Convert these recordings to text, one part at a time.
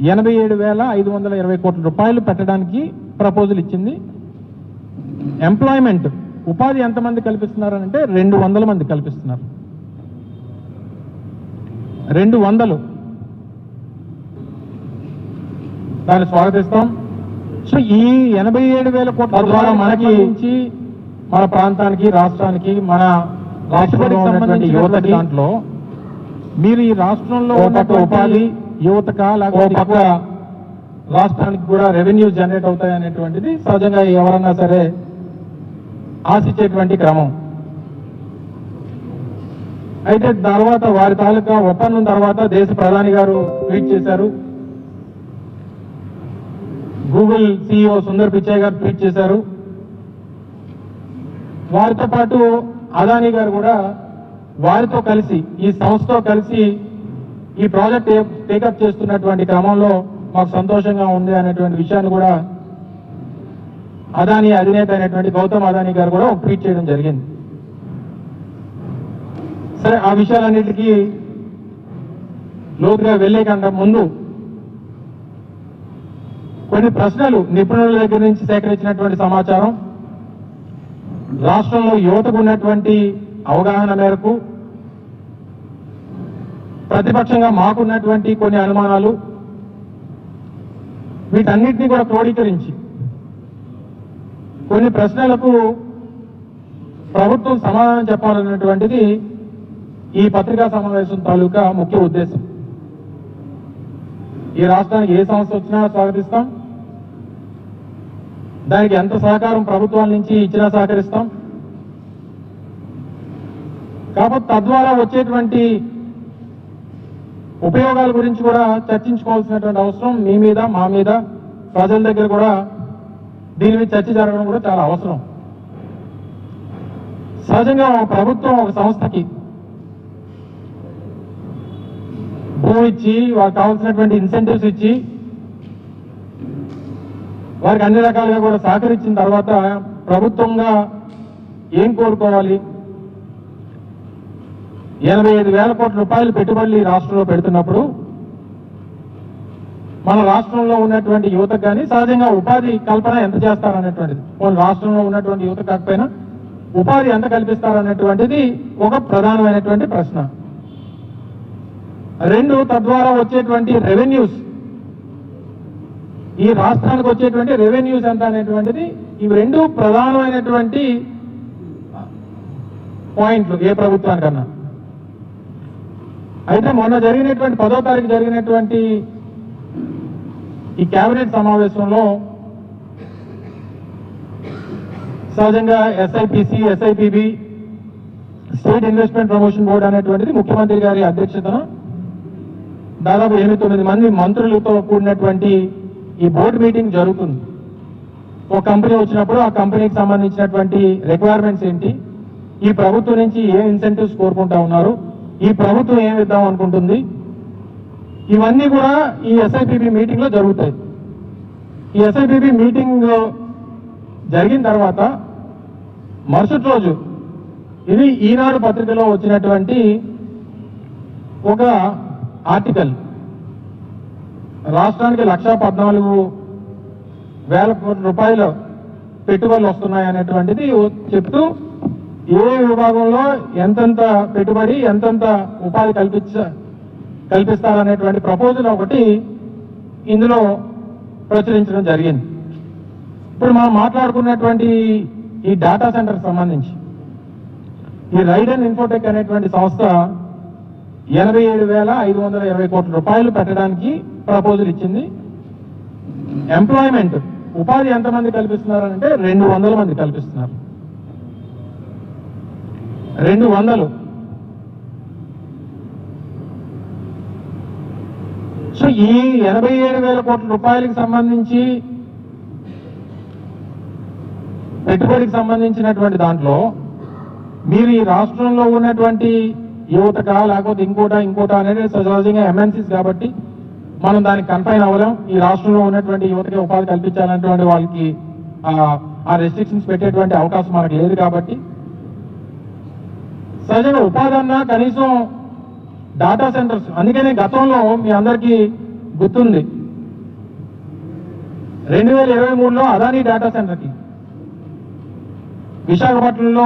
ఎనభై ఏడు వేల ఐదు వందల ఇరవై కోట్ల రూపాయలు పెట్టడానికి ప్రపోజల్ ఇచ్చింది. ఎంప్లాయ్మెంట్ ఉపాధి ఎంతమంది కల్పిస్తున్నారనంటే రెండు వందల మంది కల్పిస్తున్నారు. రెండు వందలు. దాన్ని స్వాగతిస్తాం. సో ఈ ఎనభై ఏడు వేల కోట్ల ద్వారా మనకి మన ప్రాంతానికి రాష్ట్రానికి మన రాష్ట్రానికి సంబంధించిన యువతకి దాంట్లో మీరు ఈ రాష్ట్రంలో ఉన్నటువంటి ఉపాధి యువతక లేకపోతే రాష్ట్రానికి కూడా రెవెన్యూ జనరేట్ అవుతాయి అనేటువంటిది సహజంగా ఎవరన్నా సరే ఆశించేటువంటి క్రమం. అయితే తర్వాత వారి తాలూకా ఒప్పందం తర్వాత దేశ ప్రధాని గారు ట్వీట్ చేశారు. గూగుల్ సిఇఓ సుందర్ పిచాయ్ గారు ట్వీట్ చేశారు. వారితో పాటు అదానీ గారు కూడా వారితో కలిసి ఈ సంస్థతో కలిసి ఈ ప్రాజెక్ట్ టేకప్ చేస్తున్నటువంటి క్రమంలో మాకు సంతోషంగా ఉంది అనేటువంటి విషయాన్ని కూడా అదానీ అధినేత అయినటువంటి గౌతమ్ అదానీ గారు కూడా ఒక ట్వీట్ చేయడం జరిగింది. సరే ఆ విషయాలన్నిటికీ లోతుగా వెళ్ళే కంటే ముందు కొన్ని ప్రశ్నలు నిపుణుల దగ్గర నుంచి సేకరించినటువంటి సమాచారం రాష్ట్రంలో యువతకు ఉన్నటువంటి అవగాహన మేరకు ప్రతిపక్షంగా మాకున్నటువంటి కొన్ని అనుమానాలు వీటన్నిటిని కూడా క్రోడీకరించి కొన్ని ప్రశ్నలకు ప్రభుత్వం సమాధానం చెప్పాలన్నటువంటిది ఈ పత్రికా సమావేశం తాలూకా ముఖ్య ఉద్దేశం. ఈ రాష్ట్రానికి ఏ సమస్య వచ్చినా స్వాగతిస్తాం. దానికి ఎంత సహకారం ప్రభుత్వాల నుంచి ఇచ్చినా సహకరిస్తాం. కాబట్టి తద్వారా వచ్చేటువంటి ఉపయోగాల గురించి కూడా చర్చించుకోవాల్సినటువంటి అవసరం మీ మీద మా మీద ప్రజల దగ్గర కూడా దీని మీద చర్చ జరగడం కూడా చాలా అవసరం. సహజంగా ఒక ప్రభుత్వం ఒక సంస్థకి భూమి ఇచ్చి వారికి కావాల్సినటువంటి ఇన్సెంటివ్స్ ఇచ్చి వారికి అన్ని రకాలుగా కూడా సహకరించిన తర్వాత ప్రభుత్వంగా ఏం కోరుకోవాలి? ఎనభై ఐదు వేల కోట్ల రూపాయలు పెట్టుబడులు ఈ రాష్ట్రంలో పెడుతున్నప్పుడు మన రాష్ట్రంలో ఉన్నటువంటి యువతకు కానీ సహజంగా ఉపాధి కల్పన ఎంత చేస్తారనేటువంటిది. మన రాష్ట్రంలో ఉన్నటువంటి యువత కాకపోయినా ఉపాధి ఎంత కల్పిస్తారనేటువంటిది ఒక ప్రధానమైనటువంటి ప్రశ్న. రెండు తద్వారా వచ్చేటువంటి రెవెన్యూస్. ఈ రాష్ట్రానికి వచ్చేటువంటి రెవెన్యూస్ ఎంత అనేటువంటిది ఇవి రెండు ప్రధానమైనటువంటి పాయింట్లు ఏ ప్రభుత్వానికన్నా. అయితే మొన్న జరిగినటువంటి పదో తారీఖు జరిగినటువంటి ఈ కేబినెట్ సమావేశంలో సహజంగా SIPC SIPB state investment promotion board అనేటువంటిది ముఖ్యమంత్రి గారి అధ్యక్షతన దాదాపు ఎనిమిది తొమ్మిది మంది మంత్రులతో కూడినటువంటి ఈ బోర్డు మీటింగ్ జరుగుతుంది. ఒక కంపెనీ వచ్చినప్పుడు ఆ కంపెనీకి సంబంధించినటువంటి రిక్వైర్మెంట్స్ ఏంటి? ఈ ప్రభుత్వం నుంచి ఏ ఇన్సెంటివ్స్ కోరుకుంటా ఉన్నారు? ఈ ప్రభుత్వం ఏం ఇద్దాం అనుకుంటుంది? ఇవన్నీ కూడా ఈ ఎస్ఐపిబి మీటింగ్లో జరుగుతాయి. ఈ ఎస్ఐపిబి మీటింగ్ జరిగిన తర్వాత మరుసటి రోజు ఇది ఈనాడు పత్రికలో వచ్చినటువంటి ఒక ఆర్టికల్. రాష్ట్రానికి లక్ష పద్నాలుగు వేల కోట్ల రూపాయలు పెట్టుబడులు వస్తున్నాయి అనేటువంటిది చెప్తూ ఏ విభాగంలో ఎంతెంత పెట్టుబడి ఎంతెంత ఉపాధి కల్పించ కల్పిస్తారనేటువంటి ప్రపోజల్ ఒకటి ఇందులో ప్రచురించడం జరిగింది. ఇప్పుడు మనం మాట్లాడుకున్నటువంటి ఈ డేటా సెంటర్ సంబంధించి ఈ రైడ్ అండ్ ఇన్ఫోటెక్ అనేటువంటి సంస్థ ఎనభై ఏడు వేల ఐదు వందల ఇరవై కోట్ల రూపాయలు పెట్టడానికి ప్రపోజల్ ఇచ్చింది. ఎంప్లాయ్మెంట్ ఉపాధి ఎంతమంది కల్పిస్తున్నారు అంటే రెండు వందల మంది కల్పిస్తున్నారు. రెండు వందలు. సో ఈ ఎనభై ఏడు వేల కోట్ల రూపాయలకు సంబంధించి పెట్టుబడికి సంబంధించినటువంటి దాంట్లో మీరు ఈ రాష్ట్రంలో ఉన్నటువంటి యువతక లేకపోతే ఇంకోట ఇంకోట అనేది సహజంగా ఎంఎన్సీస్ కాబట్టి మనం దానికి కన్ఫైన్ అవ్వలేం. ఈ రాష్ట్రంలో ఉన్నటువంటి యువతకి ఉపాధి కల్పించాలన్నటువంటి వాళ్ళకి ఆ- ఆ రెస్ట్రిక్షన్స్ పెట్టేటువంటి అవకాశం మనకు లేదు కాబట్టి సహజంగా ఉపాధి అన్నా కనీసం డాటా సెంటర్స్ అందుకనే గతంలో మీ అందరికీ గుర్తుంది. రెండు వేల ఇరవై మూడులో అదానీ డేటా సెంటర్కి విశాఖపట్నంలో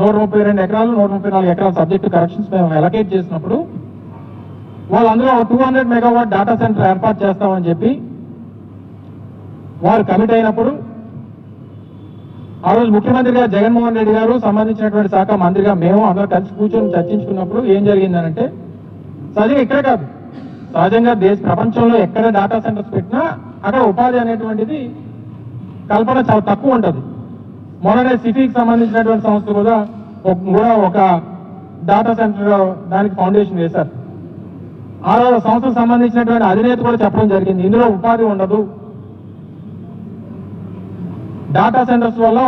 నూట ముప్పై రెండు ఎకరాలు నూట ముప్పై నాలుగు ఎకరాల సబ్జెక్టు కరెక్షన్స్ మేము ఎలకేట్ చేసినప్పుడు వాళ్ళు అందులో two hundred megawatt data center ఏర్పాటు చేస్తామని చెప్పి వారు కమిట్ అయినప్పుడు ఆ రోజు ముఖ్యమంత్రి గారు జగన్మోహన్ రెడ్డి గారు సంబంధించినటువంటి శాఖ మంత్రిగా మేము అందరూ కలిసి కూర్చొని చర్చించుకున్నప్పుడు ఏం జరిగిందనంటే సహజంగా ఇక్కడ కాదు. సహజంగా దేశ ప్రపంచంలో ఎక్కడ డేటా సెంటర్స్ పెట్టినా అక్కడ ఉపాధి అనేటువంటిది కల్పన చాలా తక్కువ ఉంటుంది. మొన్ననే సిటీకి సంబంధించినటువంటి సంస్థ కూడా కూడా ఒక డేటా సెంటర్ దానికి ఫౌండేషన్ వేశారు. ఆ రోజు సంస్థకు సంబంధించినటువంటి అధినేత కూడా చెప్పడం జరిగింది. ఇందులో ఉపాధి ఉండదు. డేటా సెంటర్స్ వల్ల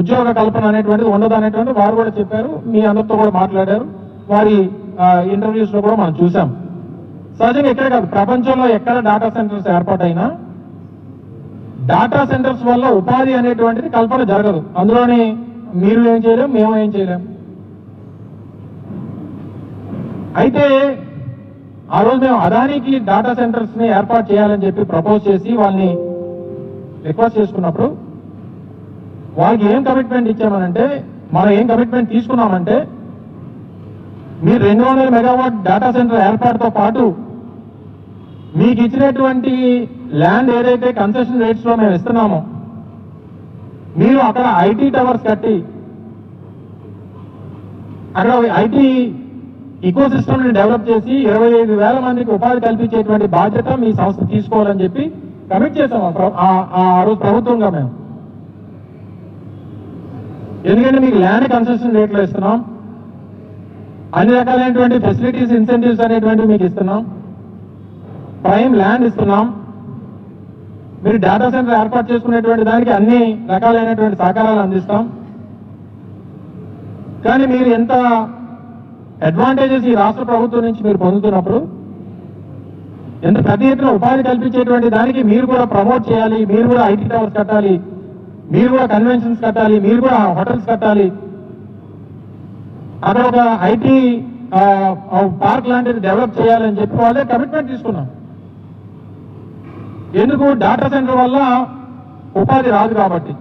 ఉద్యోగ కల్పన అనేటువంటిది ఉండదు అనేటువంటి వారు కూడా చెప్పారు. మీ అందరితో కూడా మాట్లాడారు. వారి ఇంటర్వ్యూస్లో కూడా మనం చూసాం సహజంగా ఎక్కడ కాదు ప్రపంచంలో ఎక్కడ డేటా సెంటర్స్ ఏర్పాటైనా డేటా సెంటర్స్ వల్ల ఉపాధి అనేటువంటిది కల్పన జరగదు. అందులోని మీరు ఏం చేయలేం మేము ఏం చేయలేం. అయితే ఆ రోజు మేము అదానికి డేటా సెంటర్స్ని ఏర్పాటు చేయాలని చెప్పి ప్రపోజ్ చేసి వాళ్ళని రిక్వెస్ట్ చేసుకున్నప్పుడు వాళ్ళకి ఏం కమిట్మెంట్ ఇచ్చామనంటే మనం ఏం కమిట్మెంట్ తీసుకున్నామంటే మీరు రెండు వందల మెగావాట్ డేటా సెంటర్ ఏర్పాటుతో పాటు మీకు ఇచ్చినటువంటి ల్యాండ్ ఏదైతే కన్సెషన్ రేట్స్లో మేము ఇస్తున్నామో మీరు అక్కడ ఐటీ టవర్స్ కట్టి అక్కడ ఐటీ ఈకో డెవలప్ చేసి ఇరవై ఐదు వేల మందికి ఉపాధి కల్పించేటువంటి బాధ్యత మీ సంస్థ తీసుకోవాలని చెప్పి కమిట్ చేసాం ఆ ఆ- ఆ రోజు ప్రభుత్వంగా మేము. ఎందుకంటే మీకు ల్యాండ్ కన్సెషన్ రేట్లో ఇస్తున్నాం. అన్ని రకాలైనటువంటి ఫెసిలిటీస్ ఇన్సెంటివ్స్ అనేటువంటివి మీకు ఇస్తున్నాం. ప్రైమ్ ల్యాండ్ ఇస్తున్నాం. మీరు డేటా సెంటర్ ఏర్పాటు చేసుకునేటువంటి దానికి అన్ని రకాలైనటువంటి సహకారాలు అందిస్తాం. కానీ మీరు ఎంత అడ్వాంటేజెస్ ఈ రాష్ట్ర ప్రభుత్వం నుంచి మీరు పొందుతున్నప్పుడు ఎంత పెద్ద ఎత్తున ఉపాధి కల్పించేటువంటి దానికి మీరు కూడా ప్రమోట్ చేయాలి మీరు కూడా ఐటీ టవర్స్ కట్టాలి మీరు కూడా కన్వెన్షన్స్ కట్టాలి మీరు కూడా హోటల్స్ కట్టాలి. అక్కడ ఒక ఐటీ పార్క్ లాంటిది డెవలప్ చేయాలని చెప్పి వాళ్ళే కమిట్మెంట్ తీసుకున్నాం ఎందుకు? డాటా సెంటర్ వల్ల ఉపాధి రాదు కాబట్టి.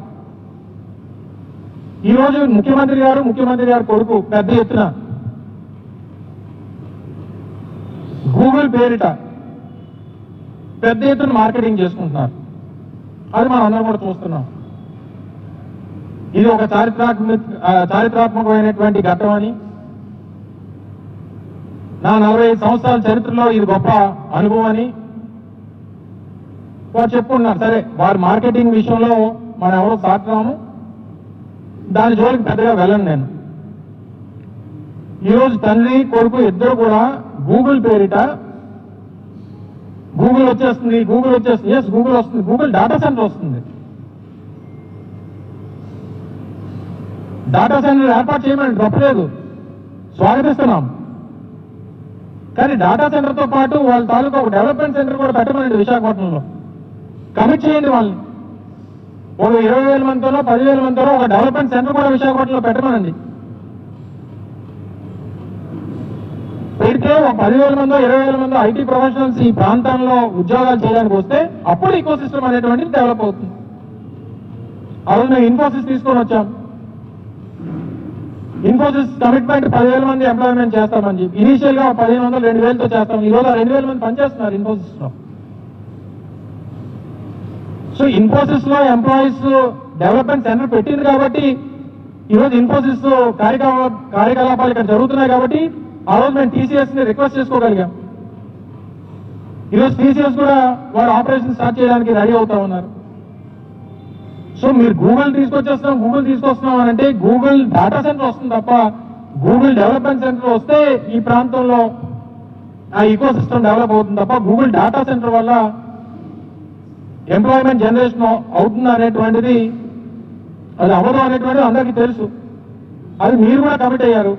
ఈరోజు ముఖ్యమంత్రి గారు ముఖ్యమంత్రి గారు కొడుకు పెద్ద ఎత్తున గూగుల్ పేరిట పెద్ద ఎత్తున మార్కెటింగ్ చేసుకుంటున్నారు. అది మనం అందరం కూడా చూస్తున్నాం. ఇది ఒక చారిత్రాత్మక చారిత్రాత్మకమైనటువంటి ఘట్టం అని. నా నలభై ఐదు సంవత్సరాల చరిత్రలో ఇది గొప్ప అనుభవం అని. వారు చెప్పుకున్నారు సరే వారి మార్కెటింగ్ విషయంలో మనం ఎవరో సాగుతాము దాని జోలికి పెద్దగా వెళ్ళను నేను. ఈరోజు తండ్రి కొడుకు ఇద్దరు కూడా గూగుల్ పేరిట గూగుల్ వచ్చేస్తుంది గూగుల్ వచ్చేస్తుంది ఎస్ గూగుల్ వస్తుంది గూగుల్ డేటా సెంటర్ వస్తుంది. డేటా సెంటర్ ఏర్పాటు చేయమని తప్పలేదు స్వాగతిస్తున్నాం. కానీ డేటా సెంటర్తో పాటు వాళ్ళ తాలూకా ఒక డెవలప్మెంట్ సెంటర్ కూడా పెట్టమనండి విశాఖపట్నంలో. కమిట్ చేయండి వాళ్ళని. ఒక ఇరవై వేల మందితోనో పదివేల మందితోనో ఒక డెవలప్మెంట్ సెంటర్ కూడా విశాఖపట్నంలో పెట్టమనండి. పెడితే పదివేల మందో ఇరవై వేల మందో ఐటీ ప్రొఫెషనల్స్ ఈ ప్రాంతంలో ఉద్యోగాలు చేయడానికి వస్తే అప్పుడు ఈకో సిస్టమ్ అనేటువంటిది డెవలప్ అవుతుంది. ఆ రోజు మేము ఇన్ఫోసిస్ తీసుకొని వచ్చాం. ఇన్ఫోసిస్ కమిట్మెంట్ పదివేల మంది ఎంప్లాయ్మెంట్ చేస్తామని చెప్పి ఇనీషియల్గా పదిహేను వందలు రెండు వేలతో చేస్తాం ఈ రోజు రెండు వేల మంది పనిచేస్తున్నారు ఇన్ఫోసిస్లో సో ఇన్ఫోసిస్లో ఎంప్లాయీస్ డెవలప్మెంట్ సెంటర్ పెట్టింది కాబట్టి ఈరోజు ఇన్ఫోసిస్ కార్యకలా కార్యకలాపాలు ఇక్కడ జరుగుతున్నాయి కాబట్టి ఆ రోజు మేము టీసీఎస్ని రిక్వెస్ట్ చేసుకోగలిగాం. ఈరోజు టీసీఎస్ కూడా వారు ఆపరేషన్ స్టార్ట్ చేయడానికి రెడీ అవుతా ఉన్నారు. సో మీరు గూగుల్ తీసుకొచ్చేస్తున్నాం గూగుల్ తీసుకొస్తున్నాం అని అంటే గూగుల్ డేటా సెంటర్ వస్తుంది తప్ప గూగుల్ డెవలప్మెంట్ సెంటర్ వస్తే ఈ ప్రాంతంలో ఆ ఈకో సిస్టమ్ డెవలప్ అవుతుంది తప్ప గూగుల్ డేటా సెంటర్ వల్ల ఎంప్లాయ్మెంట్ జనరేషన్ అవుతుంది అనేటువంటిది అది అవ్వదు అనేటువంటిది అందరికీ తెలుసు. అది మీరు కూడా కమిట్ అయ్యారు.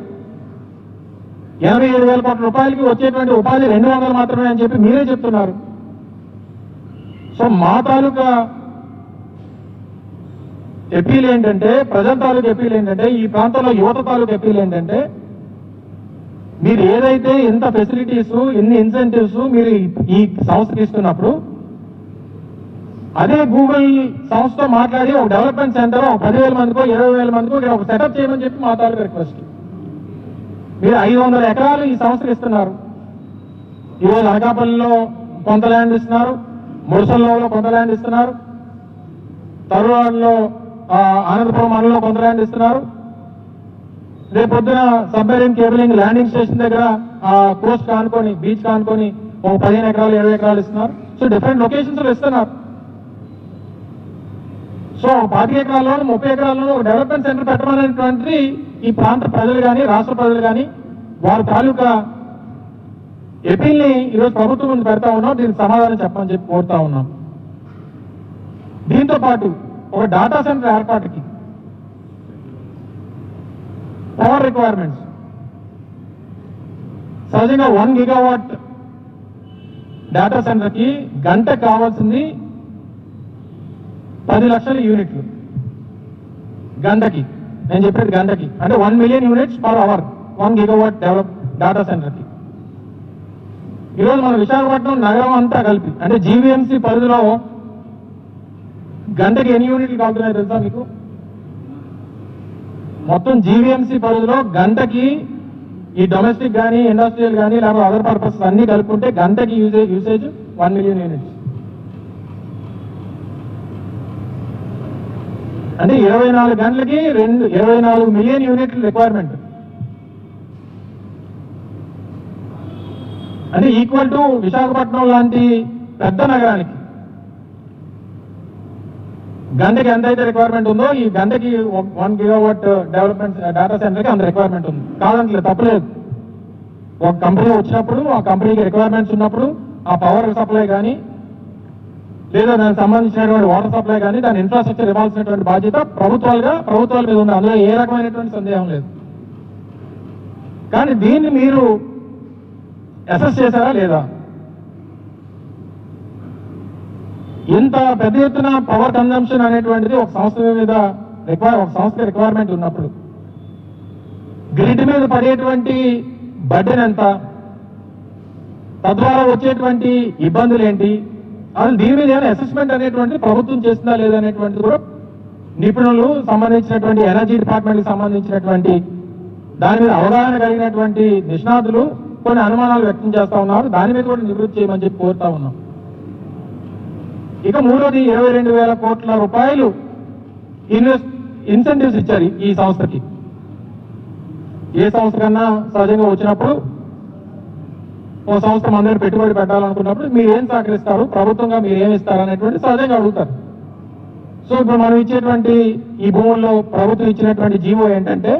ఎనభై ఏడు వేల కోట్ల రూపాయలకి వచ్చేటువంటి ఉపాధి రెండు వందలు మాత్రమే అని చెప్పి మీరే చెప్తున్నారు. సో మా తాలూకా ఎప్పీలు ఏంటంటే ప్రజల తాలూకు ఎప్పీలు ఏంటంటే ఈ ప్రాంతంలో యువత తాలూకు ఎప్పీలు ఏంటంటే మీరు ఏదైతే ఎంత ఫెసిలిటీస్ ఎన్ని ఇన్సెంటివ్స్ మీరు ఈ- ఈ సంస్థకి ఇస్తున్నప్పుడు అదే గూగుల్ సంస్థతో మాట్లాడి ఒక డెవలప్మెంట్ సెంటర్ ఒక పదివేల మందికో ఇరవై వేల మందికో ఇక్కడ ఒక సెటప్ చేయమని చెప్పి మా తాలూకు రిక్వెస్ట్. మీరు ఐదు వందల ఎకరాలు ఈ సంస్థకు ఇస్తున్నారు. ఈరోజు అనకాపల్లిలో కొంత ల్యాండ్ ఇస్తున్నారు. మురసల్లో కొంత ల్యాండ్ ఇస్తున్నారు. తరువాడలో అనంతపురం మండలంలో కొంత ల్యాండ్ ఇస్తున్నారు. రేపు పొద్దున సబ్మెరీన్ కేబులింగ్ ల్యాండింగ్ స్టేషన్ దగ్గర కోస్ట్ కానుకొని బీచ్ కానుకొని ఒక పదిహేను ఎకరాలు ఇరవై ఎకరాలు ఇస్తున్నారు. సో డిఫరెంట్ లొకేషన్స్లో ఇస్తున్నారు. సో పాతి ఎకరాల్లో ఎకరాల్లోనూ ముప్పై ఎకరాల్లోనూ ఒక డెవలప్మెంట్ సెంటర్ పెట్టమనేటువంటిది ఈ ప్రాంత ప్రజలు కానీ రాష్ట్ర ప్రజలు కానీ వారి తాలూకా ఎపిల్ని ఈరోజు ప్రభుత్వం ముందు పెడతా ఉన్నాం దీనికి సమాధానం చెప్పమని చెప్పి కోరుతా ఉన్నాం. దీంతో పాటు ఒక డాటా సెంటర్ ఏర్పాటుకి పవర్ రిక్వైర్మెంట్స్ సహజంగా వన్ గిగావాట్ డేటా సెంటర్కి గంట కావాల్సింది పది లక్షల యూనిట్లు. గంటకి నేను చెప్పేది గంటకి అంటే one million units per hour one gigawatt develop data సెంటర్కి ఈరోజు మన విశాఖపట్నం నగరం అంతా కలిపి అంటే జీవీఎంసీ పరిధిలో గంటకి ఎన్ని యూనిట్లు కాగుతున్నాయి తెలుసా మీకు? మొత్తం జీవీఎంసీ పరిధిలో గంటకి ఈ డొమెస్టిక్ కానీ ఇండస్ట్రియల్ కానీ లేకపోతే అదర్ పర్పస్ అన్ని కలుపుకుంటే గంటకి usage usage one million units అంటే ఇరవై నాలుగు గంటలకి రెండు ఇరవై నాలుగు మిలియన్ యూనిట్లు రిక్వైర్మెంట్ అంటే ఈక్వల్ టు విశాఖపట్నం లాంటి పెద్ద నగరానికి. గంటకి ఎంత అయితే రిక్వైర్మెంట్ ఉందో ఈ గంటకి వన్ గిగావాట్ డెవలప్మెంట్ డేటా సెంటర్కి అంత రిక్వైర్మెంట్ ఉంది. కాదంటలేదు తప్పలేదు. ఒక కంపెనీ వచ్చినప్పుడు ఆ కంపెనీకి రిక్వైర్మెంట్స్ ఉన్నప్పుడు ఆ పవర్ సప్లై కానీ లేదా దానికి సంబంధించినటువంటి వాటర్ సప్లై కానీ దాని ఇన్ఫ్రాస్ట్రక్చర్ ఇవ్వాల్సినటువంటి బాధ్యత ప్రభుత్వాలుగా ప్రభుత్వాల మీద ఉంది. అందులో ఏ రకమైనటువంటి సందేహం లేదు. కానీ దీన్ని మీరు అసెస్ చేశారా లేదా? ఇంత పెద్ద ఎత్తున పవర్ కన్జంప్షన్ అనేటువంటిది ఒక సంస్థ మీద రిక్వైర్ ఒక సంస్థ రిక్వైర్మెంట్ ఉన్నప్పుడు గ్రిడ్ మీద పడేటువంటి బడ్డెన్ ఎంత? తద్వారా వచ్చేటువంటి ఇబ్బందులు ఏంటి? అసలు దీని మీద ఏమైనా అసెస్మెంట్ అనేటువంటి ప్రభుత్వం చేస్తుందా లేదనేటువంటిది కూడా నిపుణులు సంబంధించినటువంటి ఎనర్జీ డిపార్ట్మెంట్కి సంబంధించినటువంటి దాని మీద అవగాహన కలిగినటువంటి నిష్ణాతులు కొన్ని అనుమానాలు వ్యక్తం చేస్తా ఉన్నారు. దాని మీద కూడా నివృత్తి చేయమని చెప్పి కోరుతా ఉన్నాం. ఇక మూడోది ఇరవై రెండు వేల కోట్ల రూపాయలు ఇన్వెస్ట్ ఇన్సెంటివ్స్ ఇచ్చారు ఈ సంస్థకి. ఏ సంస్థ కన్నా సహజంగా వచ్చినప్పుడు ఓ సంస్థ మన పెట్టుబడి పెట్టాలనుకున్నప్పుడు మీరు ఏం సహకరిస్తారు? ప్రభుత్వంగా మీరు ఏమి ఇస్తారు అనేటువంటి సహజంగా అడుగుతారు. సో ఇప్పుడు మనం ఇచ్చేటువంటి ఈ భూముల్లో ప్రభుత్వం ఇచ్చినటువంటి జీవో ఏంటంటే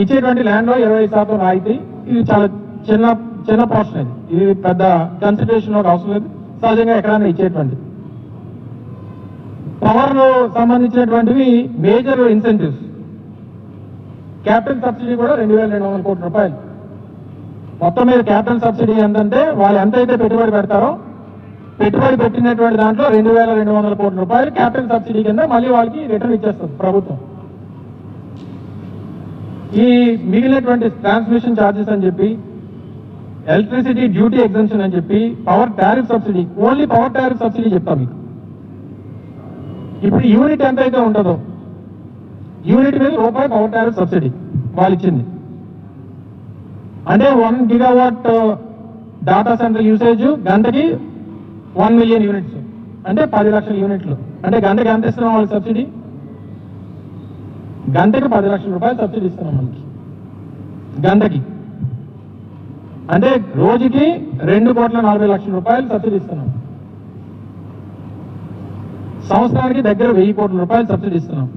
ఇచ్చేటువంటి ల్యాండ్లో ఇరవై శాతం రాయితీ. ఇది చాలా చిన్న చిన్న పోర్షన్ ఇది. ఇది పెద్ద కన్సిడేషన్లో అవసరం లేదు. సహజంగా ఎక్కడైనా ఇచ్చేటువంటి. పవర్లో సంబంధించినటువంటివి మేజర్ ఇన్సెంటివ్స్ క్యాపిటల్ సబ్సిడీ కూడా రెండు వేల రెండు వందల కోట్ల రూపాయలు. మొత్తం మీద క్యాపిటల్ సబ్సిడీ ఎంతంటే వాళ్ళు ఎంతైతే పెట్టుబడి పెడతారో పెట్టుబడి పెట్టినటువంటి దాంట్లో రెండు వేల రెండు వందల కోట్ల రూపాయలు క్యాపిటల్ సబ్సిడీ కింద మళ్ళీ వాళ్ళకి రిటర్న్ ఇచ్చేస్తుంది ప్రభుత్వం. ఈ మిగిలినటువంటి ట్రాన్స్మిషన్ ఛార్జెస్ అని చెప్పి ఎలక్ట్రిసిటీ డ్యూటీ ఎగ్జెన్షన్ అని చెప్పి power tariff subsidy only power tariff subsidy చెప్తాం మీకు. ఇప్పుడు యూనిట్ ఎంత అయితే ఉంటుందో యూనిట్ మీద రూపాయి పవర్ టారిఫ్ సబ్సిడీ వాళ్ళు ఇచ్చింది. అంటే one gigawatt data center usage గంటకి వన్ మిలియన్ యూనిట్స్ అంటే పది లక్షల యూనిట్లు అంటే గంటకి ఎంత ఇస్తున్నాం వాళ్ళకి సబ్సిడీ? గంటకి పది లక్షల రూపాయలు సబ్సిడీ ఇస్తున్నాం మనకి. గంటకి. అంటే రోజుకి రెండు కోట్ల నలభై లక్షల రూపాయలు సబ్సిడీ ఇస్తున్నాం. సంవత్సరానికి దగ్గర వెయ్యి కోట్ల రూపాయలు సబ్సిడీ ఇస్తున్నాం.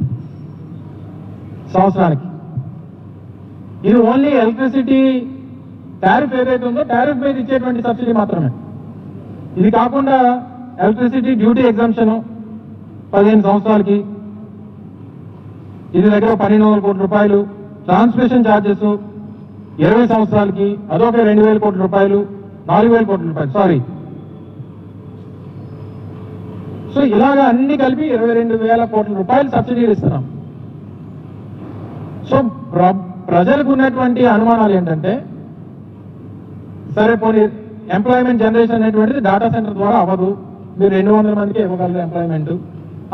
సంవత్సరానికి. ఇది ఓన్లీ ఎలక్ట్రిసిటీ టారిఫ్ ఏదైతే ఉందో టారిఫ్ మీద ఇచ్చేటువంటి సబ్సిడీ మాత్రమే. ఇది కాకుండా ఎలక్ట్రిసిటీ డ్యూటీ ఎగ్జామ్షన్ పదిహేను సంవత్సరాలకి ఇది దగ్గర పన్నెండు వందల కోట్ల రూపాయలు ట్రాన్స్మిషన్ ఛార్జెస్ ఇరవై సంవత్సరాలకి అదొక రెండు వేల కోట్ల రూపాయలు నాలుగు వేల కోట్ల రూపాయలు సారీ. సో ఇలాగా అన్ని కలిపి ఇరవై రెండు వేల కోట్ల రూపాయలు సబ్సిడీలు ఇస్తున్నాం. సో ప్ర- ప్రజలకు ఉన్నటువంటి అనుమానాలు ఏంటంటే సరే పోనీ ఎంప్లాయ్మెంట్ జనరేషన్ అనేటువంటిది డేటా సెంటర్ ద్వారా అవ్వదు. మీరు రెండు వందల మందికి ఇవ్వగలరు ఎంప్లాయ్మెంట్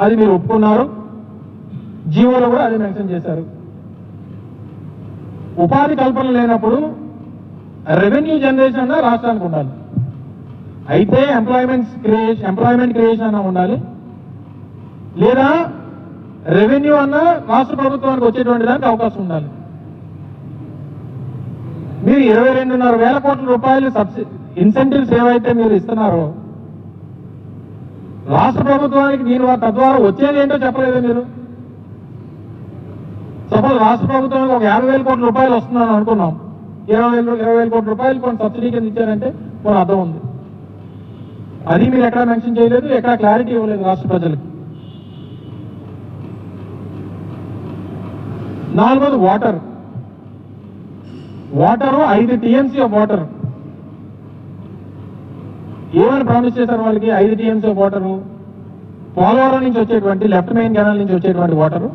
అది మీరు ఒప్పుకున్నారు. జీవోలో కూడా అది మెన్షన్ చేశారు. ఉపాధి కల్పన లేనప్పుడు రెవెన్యూ జనరేషన్ అన్న రాష్ట్రానికి ఉండాలి. అయితే ఎంప్లాయ్మెంట్ క్రియేషన్ ఎంప్లాయ్మెంట్ క్రియేషన్ అన్న ఉండాలి. లేదా రెవెన్యూ అన్న రాష్ట్ర ప్రభుత్వానికి వచ్చేటువంటి దానికి అవకాశం ఉండాలి. మీరు ఇరవై రెండున్నర వేల కోట్ల రూపాయలు సబ్సిడీ ఇన్సెంటివ్స్ ఏవైతే మీరు ఇస్తున్నారో రాష్ట్ర ప్రభుత్వానికి దీని తద్వారా వచ్చేది ఏంటో చెప్పలేదు మీరు? సపోజ్ రాష్ట్ర ప్రభుత్వానికి ఒక యాభై వేల కోట్ల రూపాయలు వస్తున్నాను అనుకున్నాం. ఇరవై వేలు ఇరవై వేల కోట్ల రూపాయలు కొన్ని సబ్సిడీ కింద ఇచ్చారంటే కొన్ని అర్థం ఉంది. అది మీరు ఎక్కడ మెన్షన్ చేయలేదు ఎక్కడ క్లారిటీ ఇవ్వలేదు రాష్ట్ర ప్రజలకు. నాలుగోది వాటర్. వాటరు ఐదు టీఎంసీ ఆఫ్ వాటర్. ఏమని ప్రామిస్ చేశారు వాళ్ళకి? ఐదు టీఎంసీ ఆఫ్ వాటరు. పోలవరం నుంచి వచ్చేటువంటి లెఫ్ట్ మెయిన్ కెనాల్ నుంచి వచ్చేటువంటి వాటరు.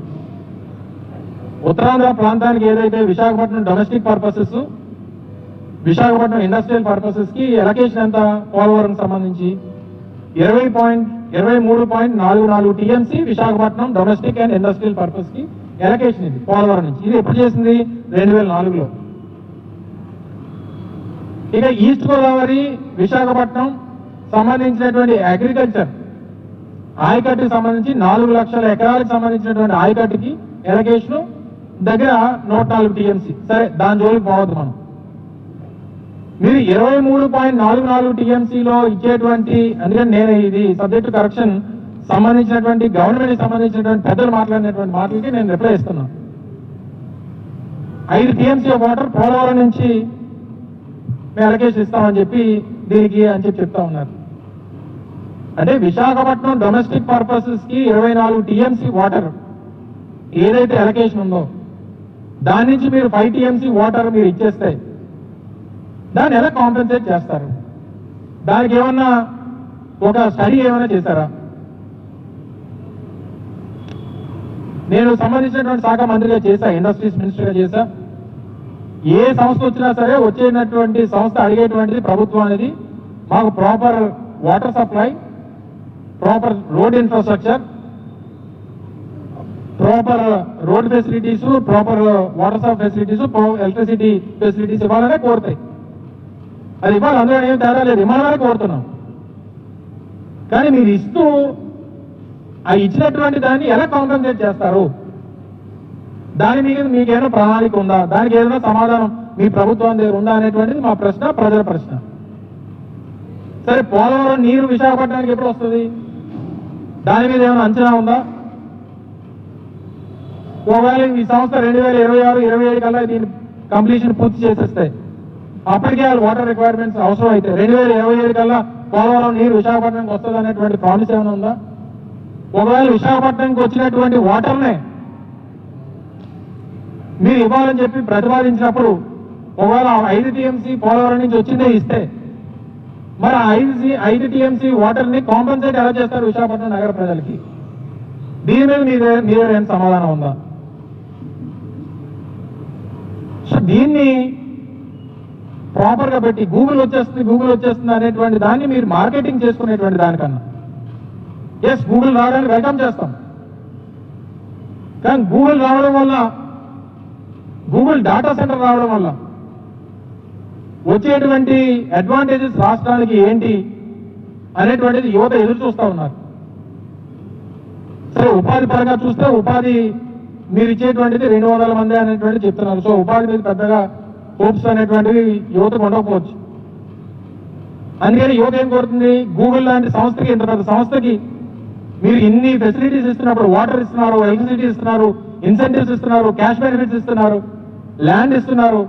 ఉత్తరాంధ్ర ప్రాంతానికి ఏదైతే Visakhapatnam domestic purposes Visakhapatnam industrial పర్పసెస్కి allocation ఎంత పోలవరం సంబంధించి? ఇరవై పాయింట్ ఇరవై మూడు పాయింట్ నాలుగు నాలుగు TMC Visakhapatnam domestic and industrial పర్పస్కి ఎలకేషన్ ఇది పోలవరం నుంచి. ఇది ఎప్పుడు చేసింది? రెండు వేల నాలుగులో. ఇక ఈస్ట్ గోదావరి విశాఖపట్నం సంబంధించినటువంటి అగ్రికల్చర్ ఆయకట్టుకి సంబంధించి నాలుగు లక్షల ఎకరాలకు సంబంధించినటువంటి ఆయకట్టుకి ఎరగేషన్ దగ్గర నూట నాలుగు టీఎంసీ సరే దాని జోలికి పోవద్దు మనం. మీరు ఇరవై మూడు పాయింట్ నాలుగు నాలుగు టీఎంసీలో ఇచ్చేటువంటి అందుకని నేను ఇది సబ్జెక్ట్ కరెక్షన్ సంబంధించినటువంటి గవర్నమెంట్ సంబంధించినటువంటి పెద్దలు మాట్లాడినటువంటి మాటలకి నేను రిప్లై ఇస్తున్నాను. ఐదు టీఎంసీ వాటర్ పోలవరం నుంచి మేము అలొకేషన్ ఇస్తామని చెప్పి దీనికి అని చెప్పి చెప్తా ఉన్నారు. అంటే విశాఖపట్నం డొమెస్టిక్ పర్పసెస్కి ఇరవై నాలుగు టీఎంసీ వాటర్ ఏదైతే అలొకేషన్ ఉందో దాని నుంచి మీరు ఫైవ్ టీఎంసీ వాటర్ మీరు ఇచ్చేస్తే దాన్ని ఎలా కాంపెన్సేట్ చేస్తారు? దానికి ఏమన్నా ఒక స్టడీ ఏమైనా చేశారా? నేను సంబంధించినటువంటి శాఖ మంత్రిగా చేశా ఇండస్ట్రీస్ మినిస్టర్గా చేశా. ఏ సంస్థ వచ్చినా సరే వచ్చేటటువంటి సంస్థ అడిగేటువంటిది ప్రభుత్వం అనేది మాకు proper water supply proper road infrastructure proper road facilities proper water sup facilities electricity facilities ఇవ్వాలనే కోరుతాయి. అది ఇవ్వాలి అందులో ఏం తేడా లేదు ఇవ్వాలనే కోరుతున్నాం. కానీ మీరు ఇస్తూ ఆ ఇచ్చినటువంటి దాన్ని ఎలా కాంపెన్సేట్ చేస్తారు? దాని మీద మీకేమైనా ప్రణాళిక ఉందా? దానికి ఏదైనా సమాధానం మీ ప్రభుత్వం దగ్గర ఉందా అనేటువంటిది మా ప్రశ్న ప్రజల ప్రశ్న. సరే పోలవరం నీరు విశాఖపట్నానికి ఎప్పుడు వస్తుంది? దాని మీద ఏమైనా అంచనా ఉందా? ఒకవేళ ఈ సంస్థ రెండు వేల ఇరవై ఆరు ఇరవై ఏడు కల్లా దీని కంప్లీషన్ పూర్తి చేసేస్తే అప్పటికే వాళ్ళు వాటర్ రిక్వైర్మెంట్స్ అవసరం అయితే రెండు వేల ఇరవై ఏడు కల్లా పోలవరం నీరు విశాఖపట్నంకి వస్తుంది అనేటువంటి ప్రామిస్ ఏమైనా ఉందా? ఒకవేళ విశాఖపట్నంకి వచ్చినటువంటి వాటర్నే మీరు ఇవ్వాలని చెప్పి ప్రతిపాదించినప్పుడు ఒకవేళ ఐదు టీఎంసీ పోలవరం నుంచి వచ్చిందే ఇస్తే మరి ఐదు ఐదు టీఎంసీ వాటర్ కాంపన్సేట్ ఎలా చేస్తారు విశాఖపట్నం నగర ప్రజలకి? దీని మీద మీ దగ్గర- ఏం సమాధానం ఉందా? సో దీన్ని ప్రాపర్గా పెట్టి గూగుల్ వచ్చేస్తుంది గూగుల్ వచ్చేస్తుంది అనేటువంటి దాన్ని మీరు మార్కెటింగ్ చేసుకునేటువంటి దానికన్నా. ఎస్ గూగుల్ రావడానికి వెల్కమ్ చేస్తాం. కానీ గూగుల్ రావడం వల్ల గూగుల్ డాటా సెంటర్ రావడం వల్ల వచ్చేటువంటి అడ్వాంటేజెస్ రాష్ట్రానికి ఏంటి అనేటువంటిది యువత ఎదురు చూస్తా ఉన్నారు. సరే ఉపాధి పరంగా చూస్తే ఉపాధి మీరు ఇచ్చేటువంటిది రెండు వందల మంది అనేటువంటిది చెప్తున్నారు. సో ఉపాధి మీద పెద్దగా హోప్స్ అనేటువంటివి యువతకు ఉండకపోవచ్చు అందుకని యువత ఏం కోరుతుంది? గూగుల్ లాంటి సంస్థకి ఇంత పెద్ద సంస్థకి మీరు ఇన్ని ఫెసిలిటీస్ ఇస్తున్నప్పుడు వాటర్ ఇస్తున్నారు ఎలక్ట్రిసిటీ ఇస్తున్నారు ఇన్సెంటివ్స్ ఇస్తున్నారు క్యాష్ బెనిఫిట్స్ ఇస్తున్నారు. ల్యాండ్ ఇస్తున్నారు.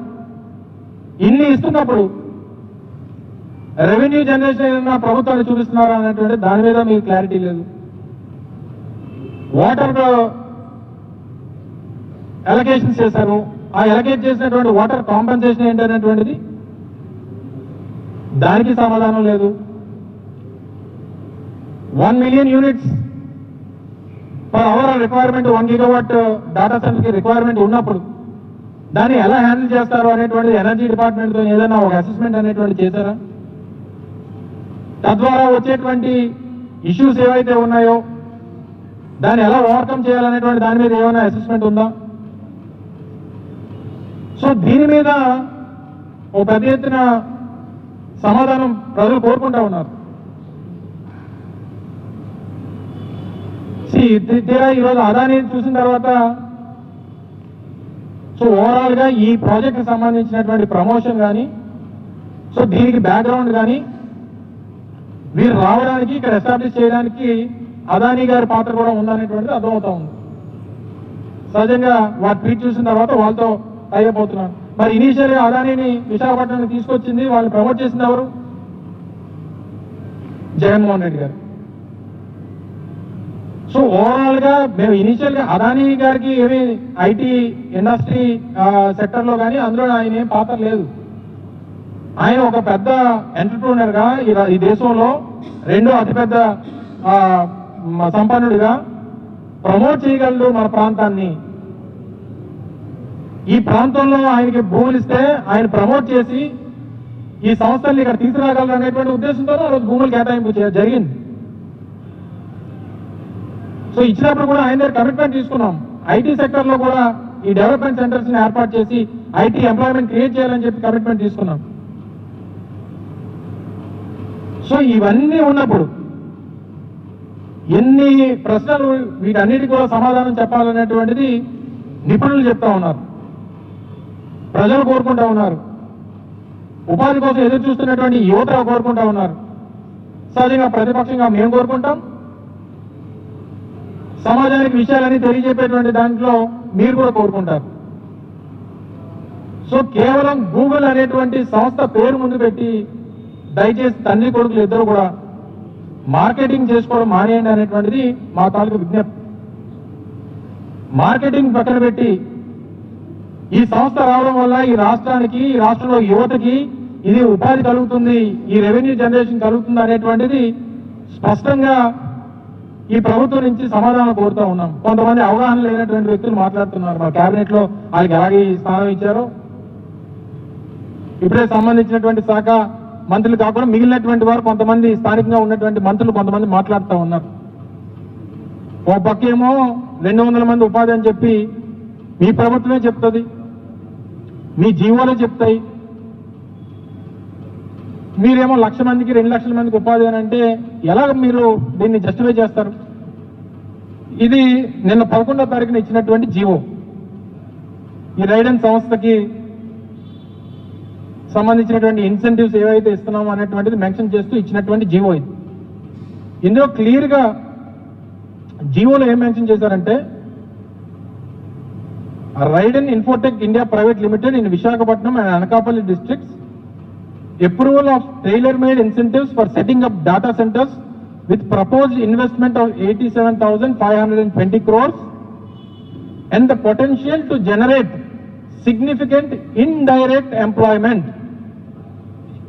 ఇన్ని ఇస్తున్నప్పుడు రెవెన్యూ జనరేషన్ ఏదైనా ప్రభుత్వాన్ని చూపిస్తున్నారా అనేటువంటి దాని మీద మీకు క్లారిటీ లేదు. వాటర్ ఎలకేషన్ చేశారు ఆ ఎలకేట్ చేసినటువంటి వాటర్ కాంపెన్సేషన్ ఏంటనేటువంటిది దానికి సమాధానం లేదు. One million units per hour requirement one gigawatt data సెంటర్కి రిక్వైర్మెంట్ ఉన్నప్పుడు దాన్ని ఎలా హ్యాండిల్ చేస్తారు అనేటువంటిది ఎనర్జీ డిపార్ట్మెంట్తో ఏదైనా ఒక అసెస్మెంట్ అనేటువంటి చేశారా? తద్వారా వచ్చేటువంటి ఇష్యూస్ ఏవైతే ఉన్నాయో దాన్ని ఎలా ఓవర్కమ్ చేయాలనేటువంటి దాని మీద ఏమైనా అసెస్మెంట్ ఉందా? సో దీని మీద ఓ పెద్ద ఎత్తున సమాధానం ప్రజలు కోరుకుంటా ఉన్నారు. తీరా ఈరోజు అదాని చూసిన తర్వాత సో ఓవరాల్గా ఈ ప్రాజెక్ట్కి సంబంధించినటువంటి ప్రమోషన్ కానీ సో దీనికి బ్యాక్గ్రౌండ్ కానీ వీరు రావడానికి ఇక్కడ ఎస్టాబ్లిష్ చేయడానికి అదానీ గారి పాత్ర కూడా ఉందనేటువంటిది అర్థమవుతా ఉంది. సహజంగా వాటి ట్వీట్ చూసిన తర్వాత వాళ్ళతో టైప్ మరి ఇనీషియల్గా అదానీని విశాఖపట్నానికి తీసుకొచ్చింది వాళ్ళు ప్రమోట్ చేసింది ఎవరు? జగన్మోహన్ రెడ్డి గారు. సో ఓవరాల్గా మేము ఇనిషియల్గా అదానీ గారికి ఏమి ఐటీ ఇండస్ట్రీ సెక్టర్లో కానీ అందులో ఆయన ఏం పాత్ర లేదు. ఆయన ఒక పెద్ద ఎంటర్ప్రూనర్గా ఈ దేశంలో రెండో అతిపెద్ద సంపన్నుడిగా ప్రమోట్ చేయగలడు మన ప్రాంతాన్ని. ఈ ప్రాంతంలో ఆయనకి భూములు ఇస్తే ఆయన ప్రమోట్ చేసి ఈ సంస్థల్ని ఇక్కడ తీసుకురాగలరు అనేటువంటి ఉద్దేశంతో ఆ రోజు భూములు కేటాయింపు జరిగింది. సో ఇచ్చినప్పుడు కూడా ఆయన దగ్గర కమిట్మెంట్ తీసుకున్నాం. ఐటీ సెక్టర్లో కూడా ఈ డెవలప్మెంట్ సెంటర్స్ని ఏర్పాటు చేసి ఐటీ ఎంప్లాయ్మెంట్ క్రియేట్ చేయాలని చెప్పి కమిట్మెంట్ తీసుకున్నాం. సో ఇవన్నీ ఉన్నప్పుడు ఎన్ని ప్రశ్నలు వీటన్నిటికి కూడా సమాధానం చెప్పాలనేటువంటిది నిపుణులు చెప్తా ఉన్నారు. ప్రజలు కోరుకుంటా ఉన్నారు. ఉపాధి కోసం ఎదురు చూస్తున్నటువంటి యువత కోరుకుంటా ఉన్నారు. సహజంగా ప్రతిపక్షంగా మేము కోరుకుంటాం. సమాజానికి విషయాలని తెలియజెప్పేటువంటి దాంట్లో మీరు కూడా కోరుకుంటారు. సో కేవలం గూగుల్ అనేటువంటి సంస్థ పేరు ముందు పెట్టి దయచేసి తండ్రి కొడుకులు ఇద్దరు కూడా మార్కెటింగ్ చేసుకోవడం మానేయండి అనేటువంటిది మా తాలూకు విజ్ఞప్తి. మార్కెటింగ్ పక్కన పెట్టి ఈ సంస్థ రావడం వల్ల ఈ రాష్ట్రానికి ఈ రాష్ట్రంలో యువతకి ఇది ఉపాధి కలుగుతుంది ఈ రెవెన్యూ జనరేషన్ కలుగుతుంది అనేటువంటిది స్పష్టంగా ఈ ప్రభుత్వం నుంచి సమాధానం కోరుతా ఉన్నాం. కొంతమంది అవగాహన లేనటువంటి వ్యక్తులు మాట్లాడుతున్నారు. మా కేబినెట్లో వాళ్ళకి ఎలాగే స్థానం ఇచ్చారో. ఇప్పుడే సంబంధించినటువంటి శాఖ మంత్రులు కాకుండా మిగిలినటువంటి వారు కొంతమంది స్థానికంగా ఉన్నటువంటి మంత్రులు కొంతమంది మాట్లాడుతూ ఉన్నారు. ఓ పక్కేమో రెండు వందల మంది ఉపాధి అని చెప్పి మీ ప్రభుత్వమే చెప్తుంది. మీ జీవోలే చెప్తాయి. మీరేమో లక్ష మందికి రెండు లక్షల మందికి ఉపాధి అని అంటే ఎలాగ మీరు దీన్ని జస్టిఫై చేస్తారు? ఇది నిన్న పదకొండో తారీఖున ఇచ్చినటువంటి జీవో. ఈ రైడన్ సంస్థకి సంబంధించినటువంటి ఇన్సెంటివ్స్ ఏవైతే ఇస్తున్నామో అనేటువంటిది మెన్షన్ చేస్తూ ఇచ్చినటువంటి జీవో ఇది. ఇందులో క్లియర్గా జియోలో జీవోలో ఏం మెన్షన్ చేశారంటే Raiden Infotech India private limited in Visakhapatnam and Anakapalli districts approval of tailor-made incentives for setting up data centers with proposed investment of 87,520 crores and the potential to generate significant indirect employment.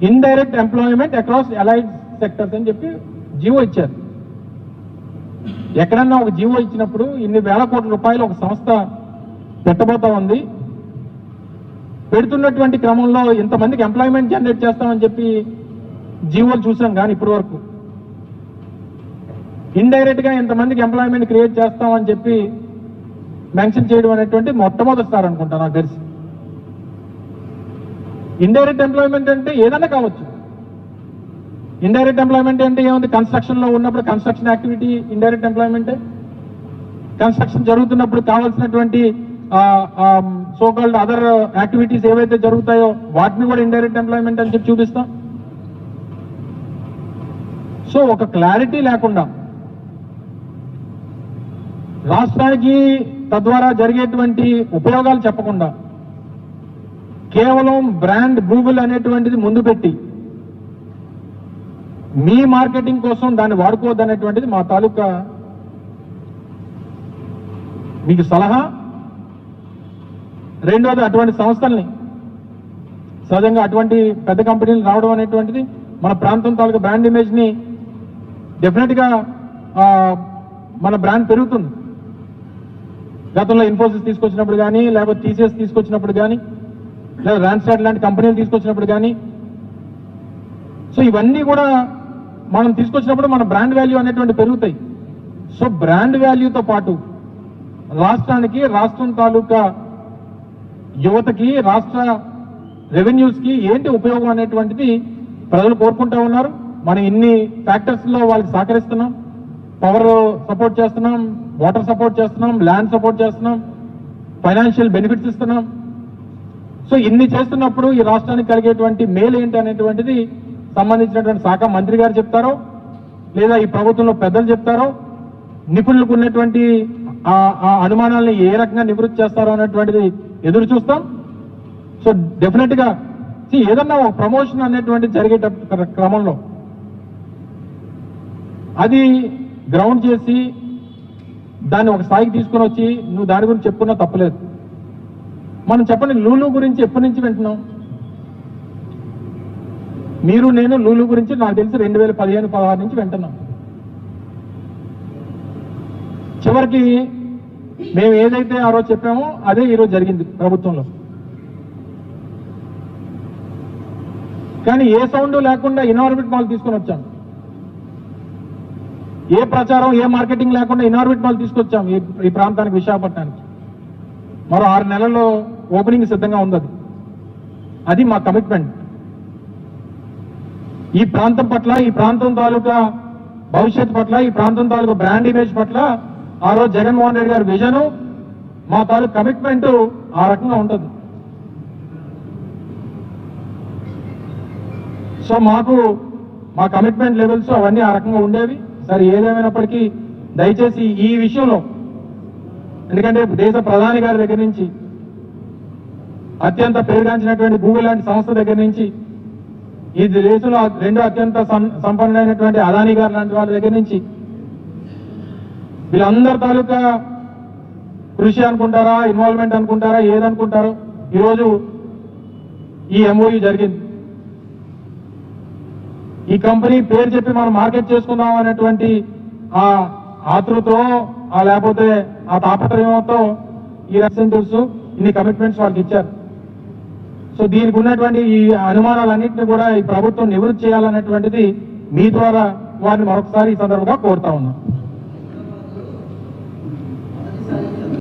Indirect employment across allied sectors అని చెప్పి GO ఇచ్చారు ఎక్కడన్నా ఒక GO ఇచ్చినప్పుడు ఇన్ని వేల కోట్ల రూపాయలు ఒక సంస్థ పెట్టబోతా ఉంది పెడుతున్నటువంటి క్రమంలో ఇంతమందికి ఎంప్లాయ్మెంట్ జనరేట్ చేస్తామని చెప్పి జీవోలు చూసాం కానీ ఇప్పటి వరకు ఇండైరెక్ట్గా ఇంతమందికి ఎంప్లాయ్మెంట్ క్రియేట్ చేస్తామని చెప్పి మెన్షన్ చేయడం అనేటువంటి మొట్టమొదటిసారి అనుకుంటా నాకు తెలిసి. ఇండైరెక్ట్ ఎంప్లాయ్మెంట్ అంటే ఏదైనా కావచ్చు. ఇండైరెక్ట్ ఎంప్లాయ్మెంట్ అంటే ఏముంది? కన్స్ట్రక్షన్లో ఉన్నప్పుడు కన్స్ట్రక్షన్ యాక్టివిటీ ఇండైరెక్ట్ ఎంప్లాయ్మెంటే కన్స్ట్రక్షన్ జరుగుతున్నప్పుడు కావాల్సినటువంటి సో కాల్డ్ అదర్ యాక్టివిటీస్ ఏవైతే జరుగుతాయో వాటిని కూడా ఇండైరెక్ట్ ఎంప్లాయ్మెంట్ అని చెప్పి చూపిస్తాం. సో ఒక క్లారిటీ లేకుండా రాష్ట్రానికి తద్వారా జరిగేటువంటి ఉపయోగాలు చెప్పకుండా కేవలం బ్రాండ్ గూగుల్ అనేటువంటిది ముందు పెట్టి మీ మార్కెటింగ్ కోసం దాన్ని వాడుకోవద్దు అనేటువంటిది మా తాలూకా మీకు సలహా. రెండోది అటువంటి సంస్థల్ని సహజంగా అటువంటి పెద్ద కంపెనీలు రావడం అనేటువంటిది మన ప్రాంతం తాలూకా బ్రాండ్ ఇమేజ్ని డెఫినెట్గా మన బ్రాండ్ పెరుగుతుంది. గతంలో ఇన్ఫోసిస్ తీసుకొచ్చినప్పుడు కానీ లేకపోతే టీసీఎస్ తీసుకొచ్చినప్పుడు కానీ లేదా ర్యాన్స్టాట్ లాంటి కంపెనీలు తీసుకొచ్చినప్పుడు కానీ సో ఇవన్నీ కూడా మనం తీసుకొచ్చినప్పుడు మన బ్రాండ్ వాల్యూ అనేటువంటి పెరుగుతాయి. సో బ్రాండ్ వాల్యూతో పాటు రాష్ట్రానికి రాష్ట్రం తాలూకా యువతకి రాష్ట్ర రెవెన్యూస్కి ఏంటి ఉపయోగం అనేటువంటిది ప్రజలు కోరుకుంటా ఉన్నారు. మనం ఇన్ని ఫ్యాక్టర్స్లో వాళ్ళకి సహకరిస్తున్నాం. పవర్ సపోర్ట్ చేస్తున్నాం వాటర్ సపోర్ట్ చేస్తున్నాం ల్యాండ్ సపోర్ట్ చేస్తున్నాం ఫైనాన్షియల్ బెనిఫిట్స్ ఇస్తున్నాం. సో ఇన్ని చేస్తున్నప్పుడు ఈ రాష్ట్రానికి కలిగేటువంటి మేలు ఏంటి అనేటువంటిది సంబంధించినటువంటి శాఖ మంత్రి గారు చెప్తారో లేదా ఈ ప్రభుత్వంలో పెద్దలు చెప్తారో నిపుణులకు ఉన్నటువంటి ఆ ఆ అనుమానాలను ఏ రకంగా నివృత్తి చేస్తారో అనేటువంటిది ఎదురు చూస్తాం. సో డెఫినెట్గా ఏదన్నా ఒక ప్రమోషన్ అనేటువంటి జరిగేట క్రమంలో అది గ్రౌండ్ చేసి దాన్ని ఒక స్థాయికి తీసుకొని వచ్చి నువ్వు దాని గురించి చెప్పుకున్నా తప్పలేదు. మనం చెప్పండి లూలు గురించి ఎప్పటి నుంచి వింటున్నాం? మీరు నేను లూలు గురించి నాకు తెలిసి రెండు వేల పదిహేను పదహారు నుంచి వింటున్నాం. చివరికి మేము ఏదైతే ఆ రోజు చెప్పామో అదే ఈరోజు జరిగింది ప్రభుత్వంలో. కానీ ఏ సౌండ్ లేకుండా ఇన్వార్మెంట్ మాల్ తీసుకొని వచ్చాం. ఏ ప్రచారం ఏ మార్కెటింగ్ లేకుండా ఇన్వార్మెంట్ మాల్ తీసుకొచ్చాం ఈ ఈ ప్రాంతానికి విశాఖపట్నానికి. మరో ఆరు నెలల్లో ఓపెనింగ్ సిద్ధంగా ఉంది అది. అది మా కమిట్మెంట్. ఈ ప్రాంతం పట్ల ఈ ప్రాంతం తాలూకా భవిష్యత్ పట్ల ఈ ప్రాంతం తాలూకా బ్రాండ్ ఇమేజ్ పట్ల ఆ రోజు జగన్మోహన్ రెడ్డి గారి విజను మా తాలూ కమిట్మెంట్ ఆ రకంగా ఉంటుంది. సో మాకు మా కమిట్మెంట్ లెవెల్స్ అవన్నీ ఆ రకంగా ఉండేవి. సరే ఏదేమైనప్పటికీ దయచేసి ఈ విషయంలో ఎందుకంటే దేశ ప్రధాని గారి దగ్గర నుంచి అత్యంత పేరుగాంచినటువంటి గూగుల్ లాంటి సంస్థ దగ్గర నుంచి ఈ దేశంలో రెండు అత్యంత సంపన్నులైనటువంటి అదానీ గారు లాంటి వాళ్ళ దగ్గర నుంచి వీళ్ళందరి తాలూకా కృషి అనుకుంటారా ఇన్వాల్వ్మెంట్ అనుకుంటారా ఏదనుకుంటారు ఈరోజు ఈ ఎంఓయూ జరిగింది. ఈ కంపెనీ పేరు చెప్పి మనం మార్కెట్ చేసుకుందాం అనేటువంటి ఆ ఆతృతో ఆ లేకపోతే ఆ తాపత్రయంతో ఈ రెప్రజెంటేటివ్స్ ఇన్ని కమిట్మెంట్స్ వాళ్ళకి ఇచ్చారు. సో దీనికి ఉన్నటువంటి ఈ అనుమానాలన్నింటినీ కూడా ఈ ప్రభుత్వం నివృత్తి చేయాలనేటువంటిది మీ ద్వారా వారిని మరొకసారి ఈ సందర్భంగా కోరుతా ఉన్నాం.